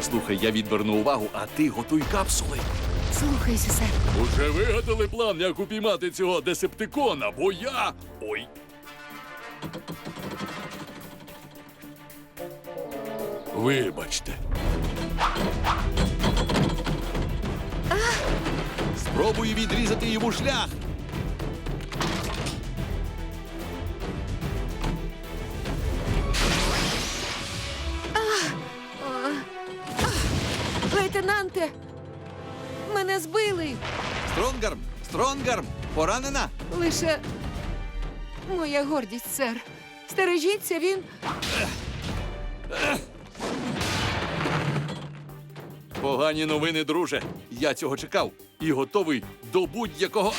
Послухай, я відверну увагу, а ти готуй капсули. Слухайся, сер. Уже вигадали план, як упіймати цього десептикона, бо я. Ой. Вибачте. Спробую відрізати йому шлях. Лейтенанте! Мене збили! Стронгарм! Стронгарм! Поранена? Лише моя гордість, сер. Стережіться, він. Погані новини, друже. Я цього чекав і готовий до будь-якого.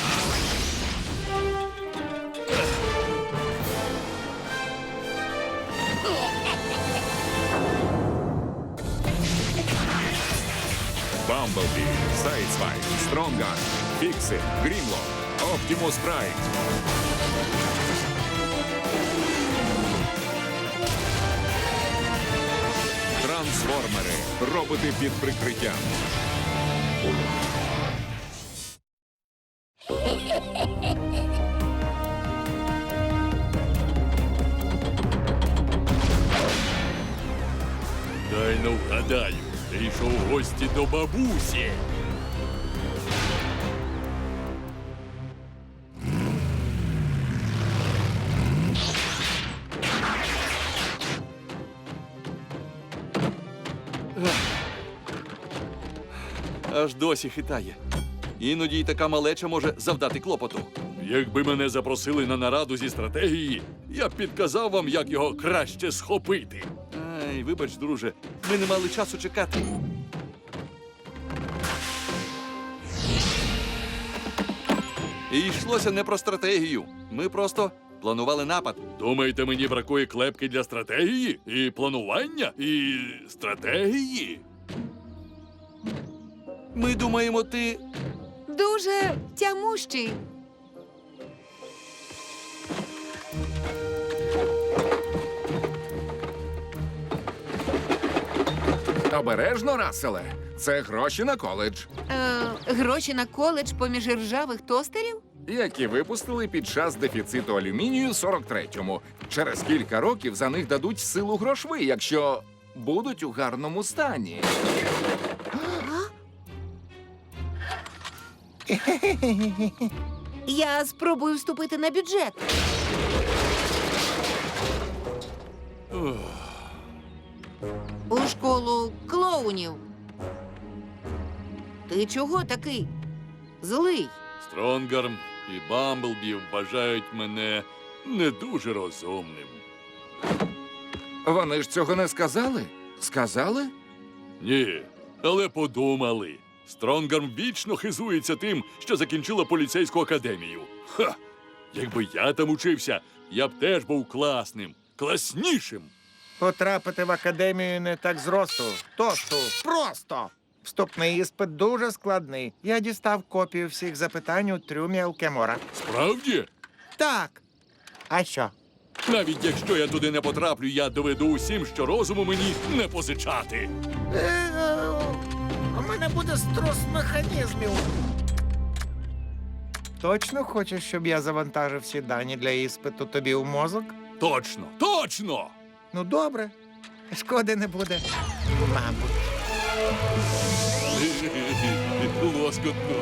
Бамблбі, Сайдсвай, Стронгар, Фіксит, Грімло, Оптимус Прайм. Трансформери. Роботи під прикриттям. Гості до бабусі. Аж досі хитає. Іноді й така малеча може завдати клопоту. Якби мене запросили на нараду зі стратегії, я б підказав вам, як його краще схопити. Ай, вибач, друже, ми не мали часу чекати. І йшлося не про стратегію. Ми просто планували напад. Думаєте, мені бракує клепки для стратегії? І планування? І стратегії? Ми думаємо, ти. Дуже тямущий. Обережно, Расселе. Це гроші на коледж, Е, гроші на коледж поміж ржавих тостерів? які випустили під час дефіциту алюмінію 43-му. Через кілька років за них дадуть силу грошви, якщо будуть у гарному стані. Я спробую вступити на бюджет. У школу клоунів. Ти чого такий? Злий. Стронгарм і Бамблбі вважають мене не дуже розумним. Вони ж цього не сказали? Сказали? Ні, але подумали. Стронгарм вічно хизується тим, що закінчила поліцейську академію. Ха! Якби я там учився, я б теж був класним, класнішим. Потрапити в академію не так зросту. Тосту. Просто. Вступний іспит дуже складний. Я дістав копію всіх запитань у трюмі Алкемора. Справді? Так. А що? Навіть якщо я туди не потраплю, я доведу усім, що розуму мені не позичати. Е, У мене буде струс механізмів. Точно хочеш, щоб я завантажив всі дані для іспиту тобі у мозок? Точно, точно! Ну, добре. Шкоди не буде. Мабуть. Лоскотно.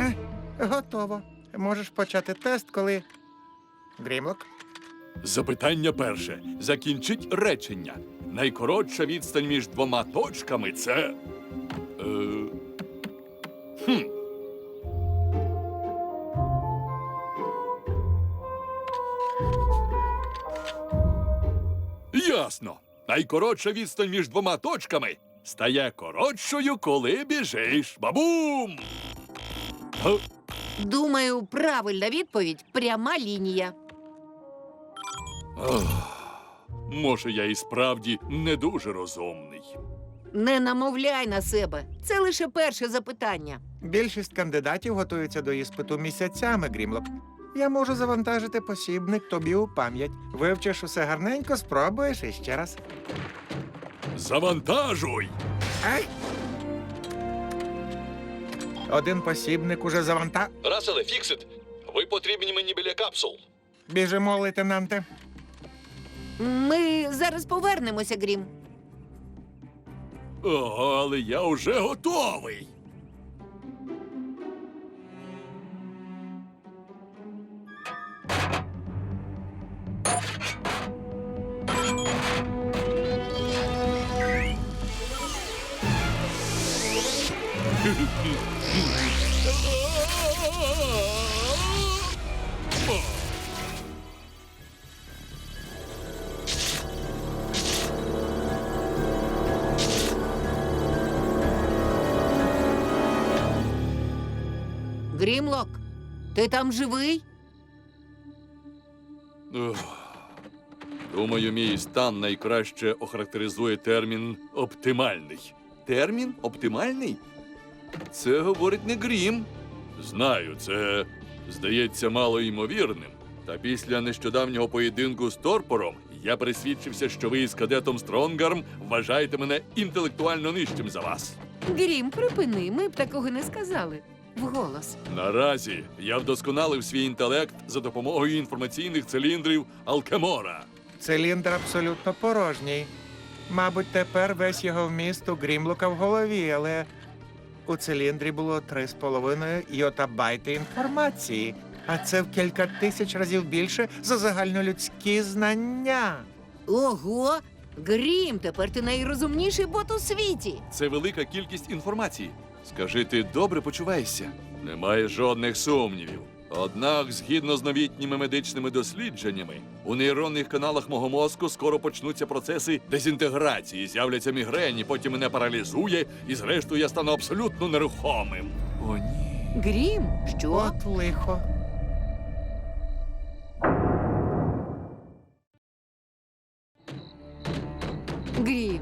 Е, готово. Можеш почати тест, коли. Грімлок? Запитання перше. Закінчіть речення. Найкоротша відстань між двома точками це. Е... Хм. Ясно. Найкоротша відстань між двома точками стає коротшою, коли біжиш. Бабум! Га? Думаю, правильна відповідь пряма лінія. Може, я і справді не дуже розумний. Не намовляй на себе. Це лише перше запитання. Більшість кандидатів готуються до іспиту місяцями, Грімлок. Я можу завантажити посібник тобі у пам'ять. Вивчиш усе гарненько, спробуєш іще раз. Завантажуй! Ай! Один посібник уже заванта. Раселе, фіксит! Ви потрібні мені біля капсул. Біжимо, лейтенанте. Ми зараз повернемося, Грім. Ого, але я вже готовий. Ти там живий? Думаю, мій стан найкраще охарактеризує термін оптимальний. Термін оптимальний? Це говорить не грім. Знаю, це здається мало ймовірним. Та після нещодавнього поєдинку з Торпором я присвідчився, що ви із кадетом Стронгарм вважаєте мене інтелектуально нижчим за вас. Грім, припини, ми б такого не сказали. Вголос. Наразі я вдосконалив свій інтелект за допомогою інформаційних циліндрів Алкемора. Циліндр абсолютно порожній. Мабуть, тепер весь його вміст у Грімлока в голові, але у циліндрі було 3,5 йотабайти інформації, а це в кілька тисяч разів більше за загальнолюдські знання. Ого! Грім, тепер ти найрозумніший бот у світі. Це велика кількість інформації. Скажи, ти добре почуваєшся? Немає жодних сумнівів. Однак, згідно з новітніми медичними дослідженнями, у нейронних каналах мого мозку скоро почнуться процеси дезінтеграції, з'являться мігрені, потім мене паралізує, і зрештою я стану абсолютно нерухомим. О, ні. Грім, що? От лихо. Грім,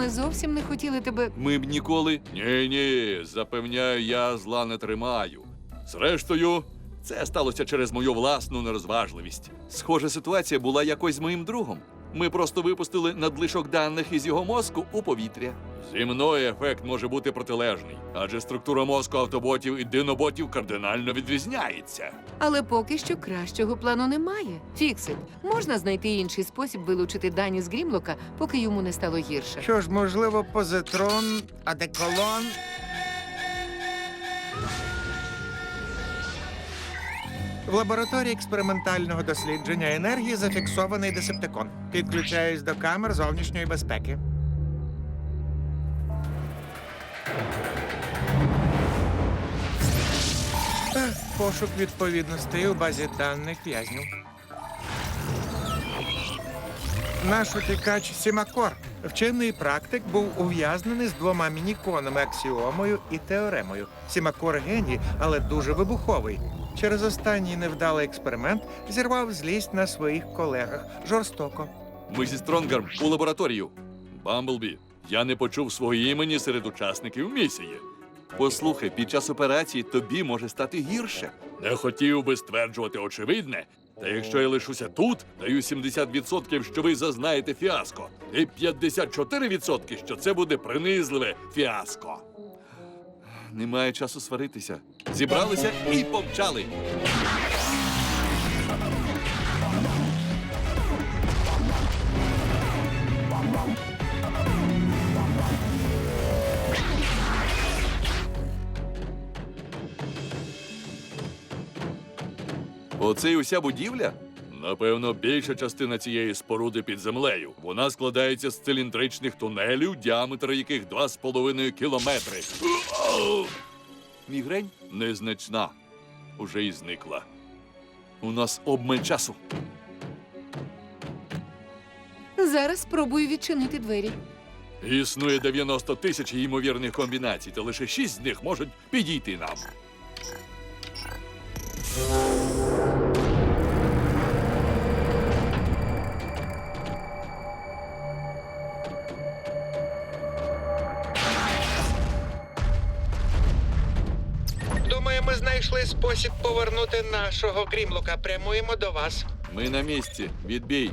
ми зовсім не хотіли тебе. Ми б ніколи. Ні, ні, запевняю, я зла не тримаю. Зрештою, це сталося через мою власну нерозважливість. Схожа ситуація була якось з моїм другом. Ми просто випустили надлишок даних із його мозку у повітря. Зі мною ефект може бути протилежний, адже структура мозку автоботів і диноботів кардинально відрізняється. Але поки що кращого плану немає. Фіксит, можна знайти інший спосіб вилучити дані з Грімлока, поки йому не стало гірше. Що ж, можливо, позитрон, адеколон. В лабораторії експериментального дослідження енергії зафіксований десептикон. Підключаюсь до камер зовнішньої безпеки. Пошук відповідностей у базі даних в'язнів. Наш утікач Сімакор, вчений практик, був ув'язнений з двома мініконами аксіомою і теоремою. Сімакор геній, але дуже вибуховий. Через останній невдалий експеримент зірвав злість на своїх колегах жорстоко. Ми зі Стронгарм у лабораторію. Бамблбі, я не почув свого імені серед учасників місії. Послухай, під час операції тобі може стати гірше. Не хотів би стверджувати очевидне. Та якщо я лишуся тут, даю 70%, що ви зазнаєте фіаско, і 54%, що це буде принизливе фіаско. Немає часу сваритися. Зібралися і помчали. Оце й уся будівля? Напевно, більша частина цієї споруди під землею. Вона складається з циліндричних тунелів, діаметр яких 2,5 кілометри. Мігрень незначна. Уже й зникла. У нас обмаль часу. Зараз спробую відчинити двері. Існує 90 тисяч ймовірних комбінацій, та лише 6 з них можуть підійти нам. Знайшли спосіб повернути нашого Грімлока. Прямуємо до вас. Ми на місці. Відбій.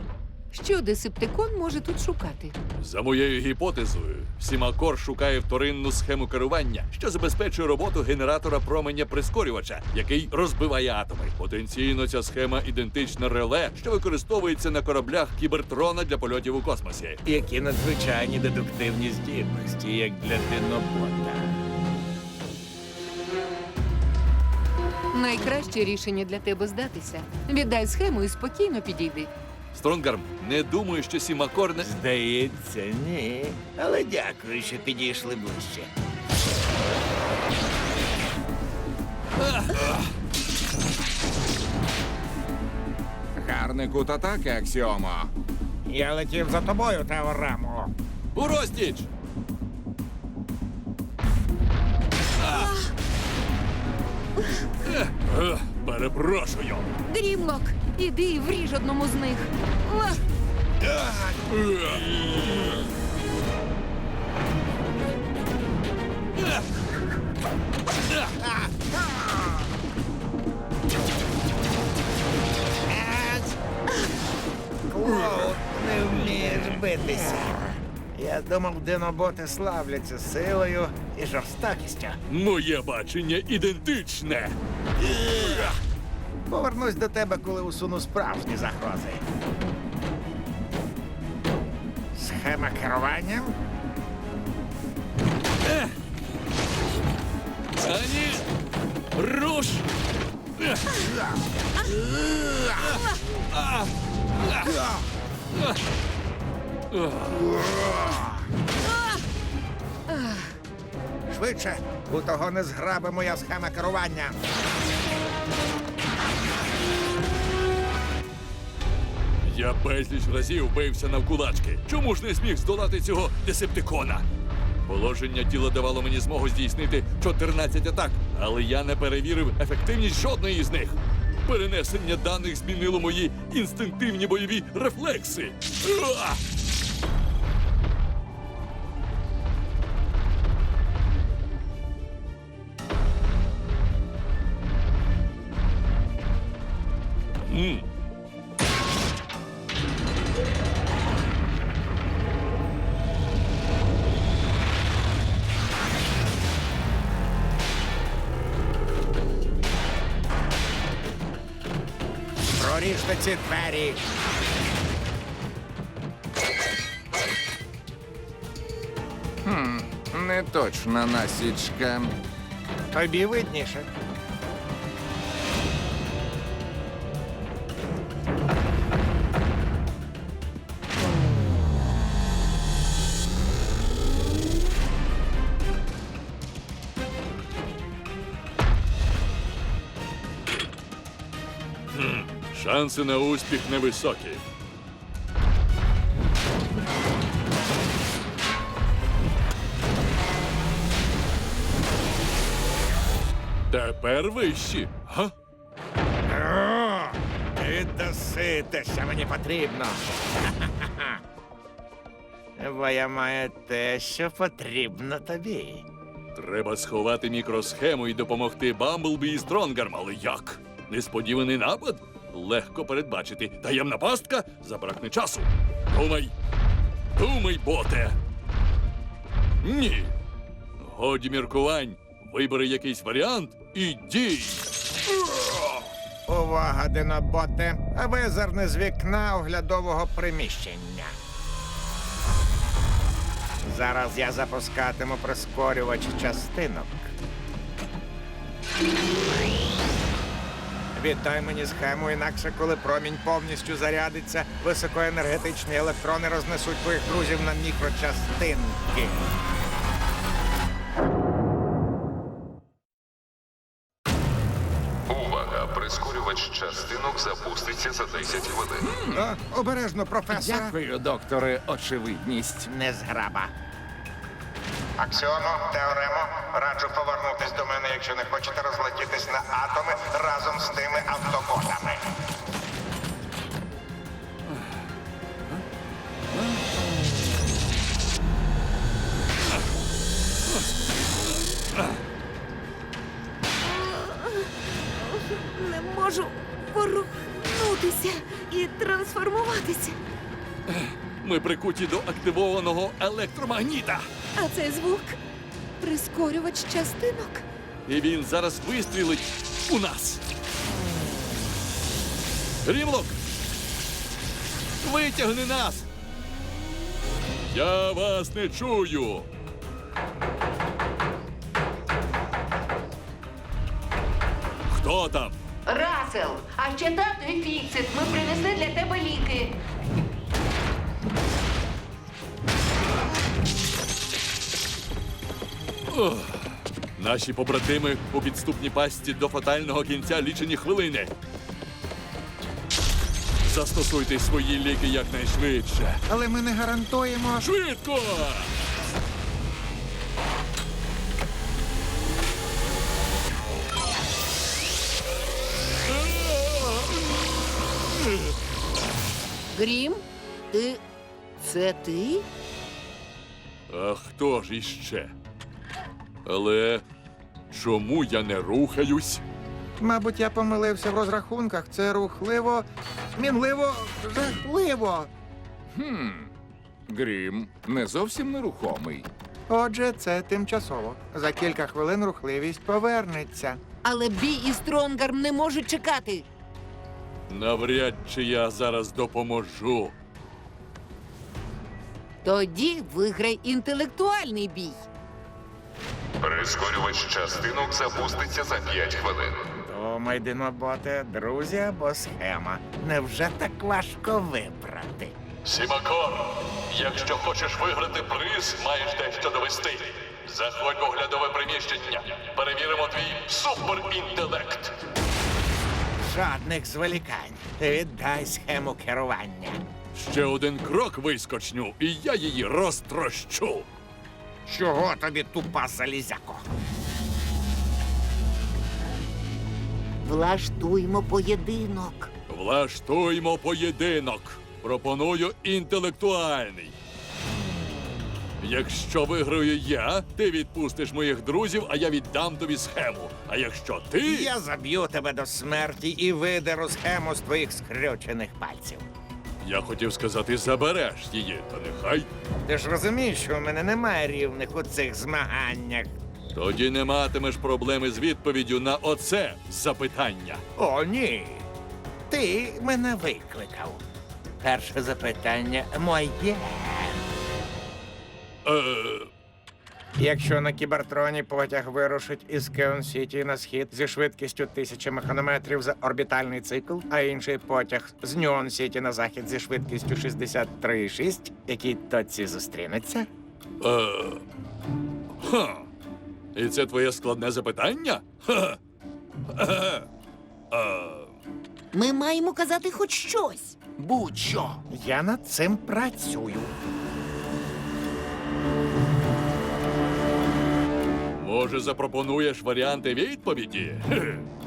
Що десептикон може тут шукати? За моєю гіпотезою, Сімакор шукає вторинну схему керування, що забезпечує роботу генератора променя прискорювача, який розбиває атоми. Потенційно ця схема ідентична реле, що використовується на кораблях кібертрона для польотів у космосі. Які надзвичайні дедуктивні здібності, як для динобота. Найкраще рішення для тебе здатися. Віддай схему і спокійно підійди. Стронгарм, не думаю, що Сімакор не. Здається, ні. Але дякую, що підійшли ближче. Гарний кут атаки, Аксіомо. Я летів за тобою, Теорамо. У розтіч! Перепрошую. Дрімлок, іди і вріж одному з них. Клоун, не вмієш битися. Я думав, диноботи славляться силою і жорстокістю. Моє бачення ідентичне. Повернусь до тебе, коли усуну справжні загрози. Схема керування? Ані руш! Швидше, у того не зграби моя схема керування. Я безліч разів бився навкулачки. Чому ж не зміг здолати цього десептикона? Положення тіла давало мені змогу здійснити 14 атак, але я не перевірив ефективність жодної з них. Перенесення даних змінило мої інстинктивні бойові рефлекси. Ці Хм, Не точна насічка. Тобі видніше. Шанси на успіх невисокі. Тепер вищі. Га? О, Віддаси те, що мені потрібно. Бо я маю те, що потрібно тобі. Треба сховати мікросхему і допомогти Бамблбі і Стронгарм. Але як? Несподіваний напад? Легко передбачити. Таємна пастка? Забракне часу. Думай. Думай, боте. Ні. Годі міркувань. Вибери якийсь варіант і дій. Увага, диноботи. Визирни з вікна оглядового приміщення. Зараз я запускатиму прискорювач частинок. Віддай мені схему, інакше, коли промінь повністю зарядиться, високоенергетичні електрони рознесуть твоїх друзів на мікрочастинки. Увага! Прискорювач частинок запуститься за 10 хвилин. О, обережно, професор. Дякую, докторе, очевидність. Не Аксіомо, теоремо, раджу повернутись до мене, якщо не хочете розлетітись на атоми разом з тими автоботами. Не можу порухнутися і трансформуватися. Ми прикуті до активованого електромагніта. А це звук прискорювач частинок. І він зараз вистрілить у нас. Грімлок! Витягни нас! Я вас не чую. Хто там? Расел, а ще тато і Фіксит. Ми принесли для Наші побратими у підступній пастці до фатального кінця лічені хвилини. Застосуйте свої ліки якнайшвидше. Але ми не гарантуємо. Швидко! Грім, ти. Це ти? А хто ж іще? Але чому я не рухаюсь? Мабуть, я помилився в розрахунках. Це рухливо, мінливо, жахливо. Хм. Грім не зовсім нерухомий. Отже, це тимчасово. За кілька хвилин рухливість повернеться. Але Бі і Стронгарм не можуть чекати. Навряд чи я зараз допоможу. Тоді виграй інтелектуальний бій. Прискорювач частинок запуститься за 5 хвилин. Думай, диноботе, друзі або схема. Невже так важко вибрати? Сімакор, якщо хочеш виграти приз, маєш дещо довести. Заходь в оглядове приміщення. Перевіримо твій суперінтелект. Жодних зволікань. Віддай схему керування. Ще один крок вискочню, і я її розтрощу. Чого тобі тупа залізяко? Влаштуймо поєдинок. Влаштуймо поєдинок. Пропоную інтелектуальний. Якщо виграю я, ти відпустиш моїх друзів, а я віддам тобі схему. А якщо ти. Я заб'ю тебе до смерті і видеру схему з твоїх скрючених пальців. Я хотів сказати, забереш її, та нехай. Ти ж розумієш, що у мене немає рівних у цих змаганнях. Тоді не матимеш проблеми з відповіддю на оце запитання. О, ні. Ти мене викликав. Перше запитання моє. Е, Якщо на кібертроні потяг вирушить із Кеон Сіті на схід зі швидкістю тисячі механометрів за орбітальний цикл, а інший потяг з Ньюон Сіті на захід зі швидкістю 63,6, який точці зустрінеться, е, ха. І це твоє складне запитання? Ха. Е, е, Ми маємо казати хоч щось. Будь-що. я над цим працюю. Може, запропонуєш варіанти відповіді?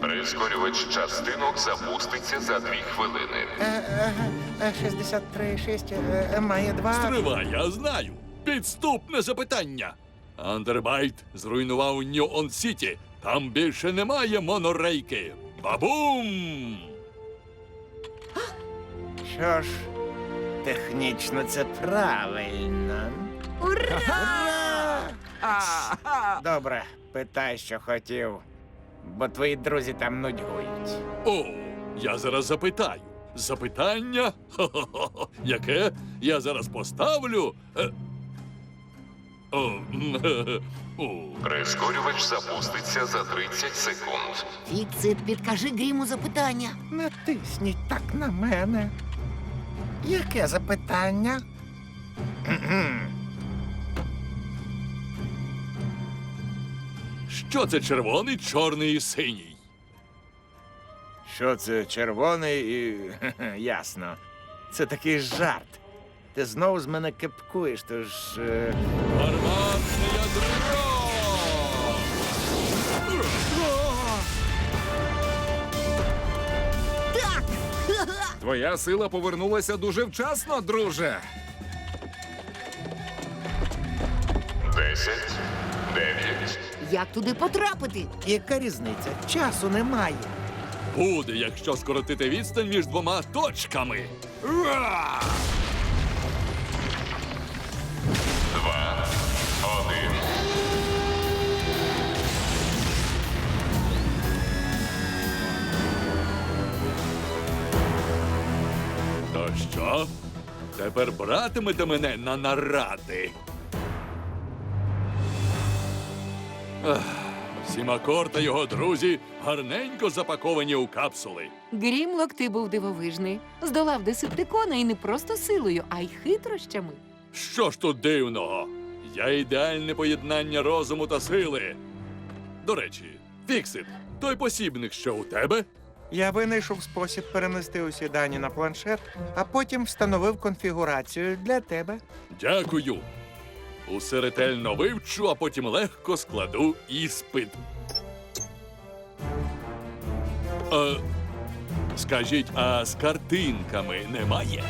Прискорювач частинок запуститься за 2 хвилини. Е, е, е, 63,6 е, е, має два. Стривай, я знаю. Підступне запитання. Андербайт зруйнував Ньюон Сіті. Там більше немає монорейки. Бабум! Що ж, технічно це правильно. Ура! Добре, питай, що хотів, бо твої друзі там нудьгують. О, я зараз запитаю. Запитання? Хо-хо-хо. Яке? Я зараз поставлю. Е, О, м, е, о. Прискорювач запуститься за 30 секунд. Фіксит, підкажи Гріму запитання. Натисніть так на мене. Яке запитання? Що це червоний, чорний і синій? Що це червоний і. ясно. Це такий жарт. Ти знову з мене кепкуєш, тож. Е... Гарматне ядро! Твоя сила повернулася дуже вчасно, друже. 10, 9, як туди потрапити? Яка різниця? Часу немає. Буде, якщо скоротити відстань між двома точками. Ура! То що? Тепер братимете мене на наради. Сімакор та його друзі гарненько запаковані у капсули. Грімлок, ти був дивовижний. Здолав десептикона і не просто силою, а й хитрощами. Що ж тут дивного? Я ідеальне поєднання розуму та сили. До речі, Фіксит, той посібник, що у тебе? Я винайшов спосіб перенести усі дані на планшет, а потім встановив конфігурацію для тебе. Дякую. Усе ретельно вивчу, а потім легко складу іспит. А, скажіть, а з картинками немає?